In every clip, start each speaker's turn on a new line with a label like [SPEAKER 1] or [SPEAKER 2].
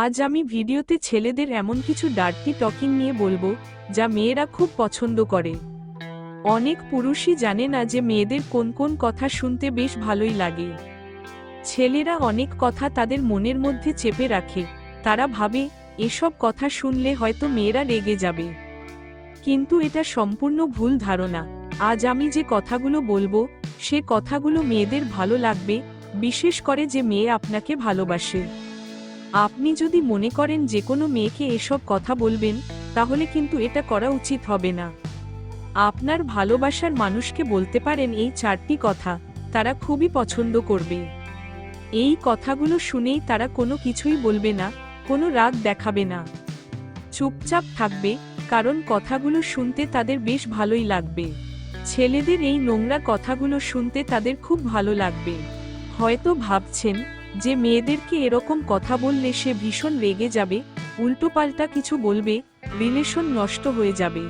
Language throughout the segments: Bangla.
[SPEAKER 1] আজ আমি ভিডিওতে ছেলেদের এমন কিছু ডার্টি টকিং নিয়ে বলব, যা মেয়েরা খুব পছন্দ করে। অনেক পুরুষই জানে না যে মেয়েদের কোন কোন কথা শুনতে বেশ ভালোই লাগে। ছেলেরা অনেক কথা তাদের মনের মধ্যে চেপে রাখে, তারা ভাবে, এসব কথা শুনলে হয়তো মেয়েরা রেগে যাবে। কিন্তু এটা সম্পূর্ণ ভুল ধারণা। আজ আমি যে কথাগুলো বলব, সে কথাগুলো মেয়েদের ভালো লাগবে, বিশেষ করে যে মেয়ে আপনাকে ভালোবাসে। আপনি যদি মনে করেন যে কোনো মেয়েকে এসব কথা বলবেন, তাহলে কিন্তু এটা করা উচিত হবে না। আপনার ভালোবাসার মানুষকে বলতে পারেন এই চারটি কথা, তারা খুবই পছন্দ করবে। এই কথাগুলো শুনেই তারা কোনো কিছুই বলবে না, কোনো রাগ দেখাবে না। চুপচাপ থাকবে, কারণ কথাগুলো শুনতে তাদের বেশ ভালোই লাগবে। ছেলেদের এই নোংরা কথাগুলো শুনতে তাদের খুব ভালো লাগবে। হয়তো ভাবছেন যে মেয়েদেরকে এরকম কথা বললে সে ভীষণ রেগে যাবে উল্টোপাল্টা কিছু বলবে, রিলেশন নষ্ট হয়ে যাবে।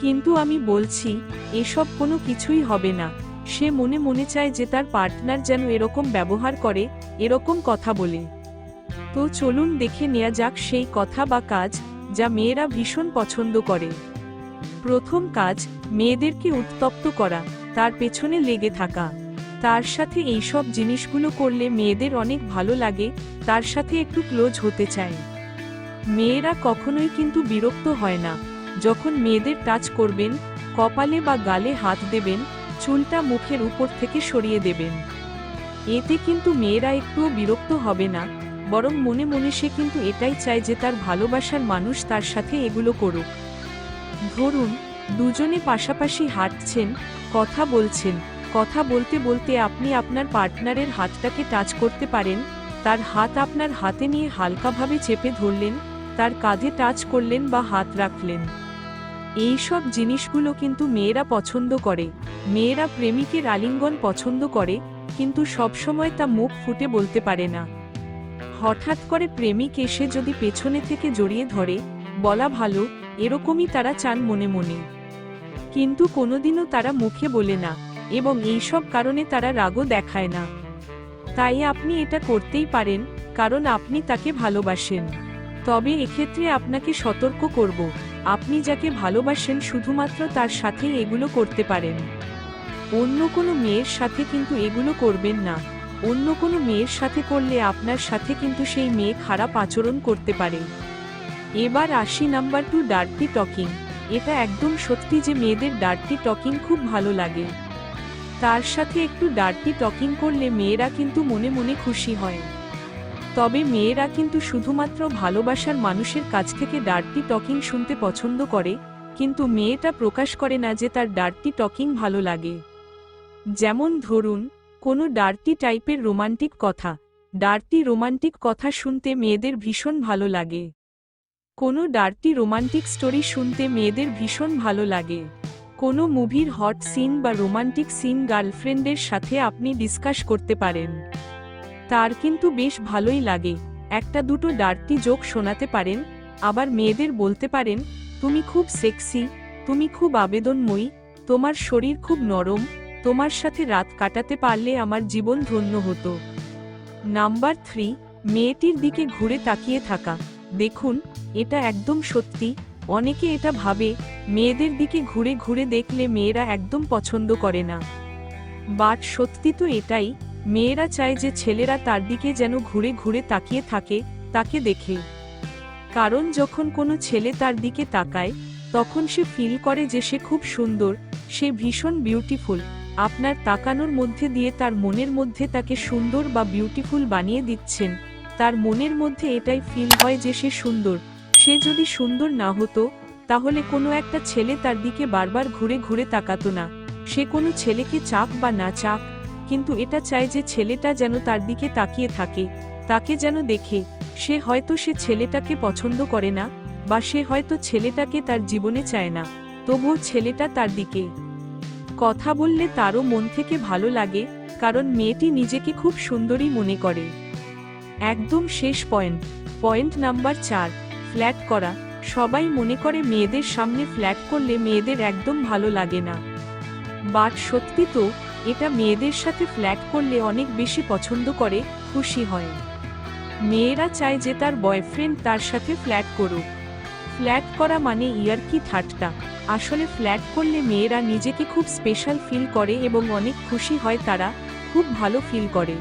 [SPEAKER 1] কিন্তু আমি বলছি, এসব কোনো কিছুই হবে না। সে মনে মনে চায় যে তার পার্টনার যেন এরকম ব্যবহার করে, এরকম কথা বলে। তো চলুন দেখে নেওয়া যাক সেই কথা বা কাজ যা মেয়েরা ভীষণ পছন্দ করে। প্রথম কাজ, মেয়েদেরকে উত্তপ্ত করা, তার পেছনে লেগে থাকা। তার সাথে এইসব জিনিসগুলো করলে মেয়েদের অনেক ভালো লাগে, তার সাথে একটু ক্লোজ হতে চায় মেয়েরা কখনোই কিন্তু বিরক্ত হয় না। যখন মেয়েদের টাচ করবেন, কপালে বা গালে হাত দেবেন, চুলটা মুখের উপর থেকে সরিয়ে দেবেন। এতে কিন্তু মেয়েরা একটুও বিরক্ত হবে না, বরং মনে মনে সে কিন্তু এটাই চায় যে তার ভালোবাসার মানুষ তার সাথে এগুলো করুক। ধরুন, দুজনে পাশাপাশি হাঁটছেন, কথা বলছেন। কথা বলতে বলতে আপনি আপনার পার্টনারের হাতটাকে টাচ করতে পারেন, তার হাত আপনার হাতে নিয়ে হালকাভাবে চেপে ধরলেন, তার কাঁধে টাচ করলেন বা হাত রাখলেন। এই সব জিনিসগুলো কিন্তু মেয়েরা পছন্দ করে। মেয়েরা প্রেমিকের আলিঙ্গন পছন্দ করে, কিন্তু সবসময় তা মুখ ফুটে বলতে পারে না। হঠাৎ করে প্রেমিক এসে যদি পেছনে থেকে জড়িয়ে ধরে, বলা ভালো, এরকমই তারা চান মনে মনে। কিন্তু কোনোদিনও তারা মুখে বলে না। এবং এইসব কারণে তারা রাগও দেখায় না। তাই আপনি এটা করতেই পারেন, কারণ আপনি তাকে ভালোবাসেন। তবে এক্ষেত্রে আপনাকে সতর্ক করব, আপনি যাকে ভালোবাসেন শুধুমাত্র তার সাথে এগুলো করতে পারেন। অন্য কোনো মেয়ের সাথে কিন্তু এগুলো করবেন না। অন্য কোনো মেয়ের সাথে করলে আপনার সাথে কিন্তু সেই মেয়ে খারাপ আচরণ করতে পারে। এবার আসি নাম্বার টু ডার্টি টকিং। এটা একদম সত্যি যে মেয়েদের ডার্টি টকিং খুব ভালো লাগে। তার সাথে একটু ডার্টি টকিং করলে মেয়েরা কিন্তু মনে মনে খুশি হয়। তবে মেয়েরা কিন্তু শুধুমাত্র ভালোবাসার মানুষের কাছ থেকে ডার্টি টকিং শুনতে পছন্দ করে, কিন্তু মেয়েটা প্রকাশ করে না যে তার ডার্টি টকিং ভালো লাগে। যেমন ধরুন, কোনো ডার্টি টাইপের রোমান্টিক কথা। ডার্টি রোমান্টিক কথা শুনতে মেয়েদের ভীষণ ভালো লাগে। কোনো ডার্টি রোমান্টিক স্টোরি শুনতে মেয়েদের ভীষণ ভালো লাগে। কোনো মুভির হট সিন বা রোমান্টিক সিন গার্লফ্রেন্ডের সাথে আপনি ডিসকাস করতে পারেন। তার কিন্তু বেশ ভালোই লাগে। একটা দুটো ডার্টি জোক শোনাতে পারেন, আবার মেয়েদের বলতে পারেন, তুমি খুব সেক্সি, তুমি খুব আবেদনময়ী, তোমার শরীর খুব নরম, তোমার সাথে রাত কাটাতে পারলে আমার জীবন ধন্য হতো। নাম্বার থ্রি, মেয়েটির দিকে ঘুরে তাকিয়ে থাকা। দেখুন, এটা একদম সত্যি। অনেকে এটা ভাবে, মেয়েদের দিকে ঘুরে ঘুরে দেখলে মেয়েরা একদম পছন্দ করে না। বাট সত্যি তো এটাই, মেয়েরা চায় যে ছেলেরা তার দিকে যেন ঘুরে ঘুরে তাকিয়ে থাকে, তাকে দেখে। কারণ যখন কোনো ছেলে তার দিকে তাকায়, তখন সে ফিল করে যে সে খুব সুন্দর, সে ভীষণ বিউটিফুল আপনার তাকানোর মধ্যে দিয়ে তার মনের মধ্যে তাকে সুন্দর বা বিউটিফুল বানিয়ে দিচ্ছেন, তার মনের মধ্যে এটাই ফিল হয় যে সে সুন্দর। সে যদি সুন্দর না হতো, তাহলে কোনো একটা ছেলে তার দিকে বারবার ঘুরে ঘুরে তাকাতো না। সে কোনো ছেলেকে চাক বা না চাক, কিন্তু এটা চায় যে ছেলেটা যেন তার দিকে তাকিয়ে থাকে, তাকে যেন দেখে, সে হয়তো সে ছেলেটাকে পছন্দ করে না, বা সে হয়তো ছেলেটাকে তার জীবনে চায় না, তবুও ছেলেটা তার দিকে। কথা বললে তারও মন থেকে ভালো লাগে, কারণ মেয়েটি নিজেকে খুব সুন্দরী মনে করে। একদম শেষ পয়েন্ট পয়েন্ট নাম্বার চার। ফ্ল্যাট করা। সবাই মনে করে মেয়েদের সামনে ফ্ল্যাট করলে মেয়েদের একদম ভালো লাগে না। বাট সত্যি তো, এটা মেয়েদের সাথে ফ্ল্যাট করলে অনেক বেশি পছন্দ করে, খুশি হয়। মেয়েরা চায় যে তার বয়ফ্রেন্ড তার সাথে ফ্ল্যাট করুক। ফ্ল্যাট করা মানে ইয়ার্কি ঠাট্টা। আসলে ফ্ল্যাট করলে মেয়েরা নিজেকে খুব স্পেশাল ফিল করে এবং অনেক খুশি হয় তারা, খুব ভালো ফিল করে।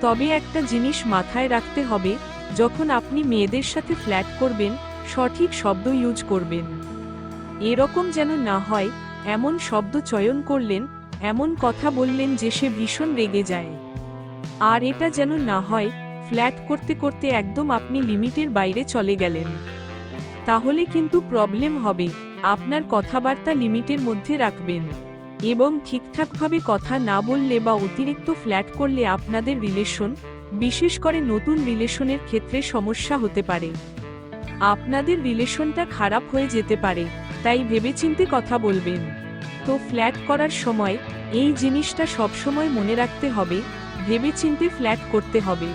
[SPEAKER 1] তবে একটা জিনিস মাথায় রাখতে হবে যখন আপনি মেয়েদের সাথে ফ্ল্যাট করবেন, সঠিক শব্দ ইউজ করবেন। এরকম যেন না হয়, এমন শব্দ চয়ন করলেন, এমন কথা বললেন যে সে ভীষণ রেগে যায়। আর এটা যেন না হয় ফ্ল্যাট করতে করতে একদম আপনি লিমিটের বাইরে চলে গেলেন। তাহলে কিন্তু প্রবলেম হবে, আপনার কথাবার্তা লিমিটের মধ্যে রাখবেন। এবং ঠিকঠাকভাবে কথা না বললে বা অতিরিক্ত ফ্ল্যাট করলে আপনাদের রিলেশন বিশেষ করে নতুন রিলেশনের ক্ষেত্রে সমস্যা হতে পারে। আপনাদের রিলেশনটা খারাপ হয়ে যেতে পারে, তাই ভেবেচিন্তে কথা বলবেন। তো ফ্ল্যাট করার সময় এই জিনিসটা সবসময় মনে রাখতে হবে, ভেবেচিন্তে ফ্ল্যাট করতে হবে।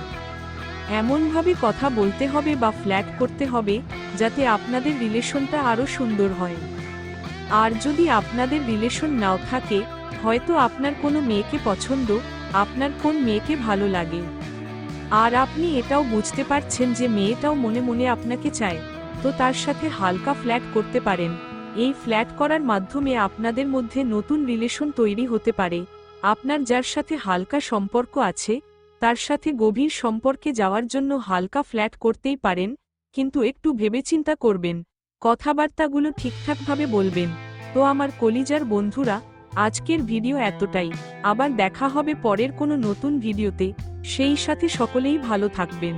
[SPEAKER 1] এমনভাবে কথা বলতে হবে বা ফ্ল্যাট করতে হবে, যাতে আপনাদের রিলেশনটা আরও সুন্দর হয়। আর যদি আপনাদের রিলেশন নাও থাকে, হয়তো আপনার কোনো মেয়েকে পছন্দ, আপনার কোন মেয়েকে ভালো লাগে। আর আপনি এটাও বুঝতে পারছেন যে মেয়েটাও মনে মনে আপনাকে চায়। তো তার সাথে হালকা ফ্ল্যাট করতে পারেন। এই ফ্ল্যাট করার মাধ্যমে আপনাদের মধ্যে নতুন রিলেশন তৈরি হতে পারে। আপনার যার সাথে হালকা সম্পর্ক আছে, তার সাথে গভীর সম্পর্কে যাওয়ার জন্য হালকা ফ্ল্যাট করতেই পারেন, কিন্তু একটু ভেবেচিন্তা করবেন। কথাবার্তাগুলো ঠিকঠাকভাবে বলবেন। তো আমার কলিজার বন্ধুরা, আজকের ভিডিও এতটাই। আবার দেখা হবে পরের কোনো নতুন ভিডিওতে। সেই সাথে সকলেই ভালো থাকবেন।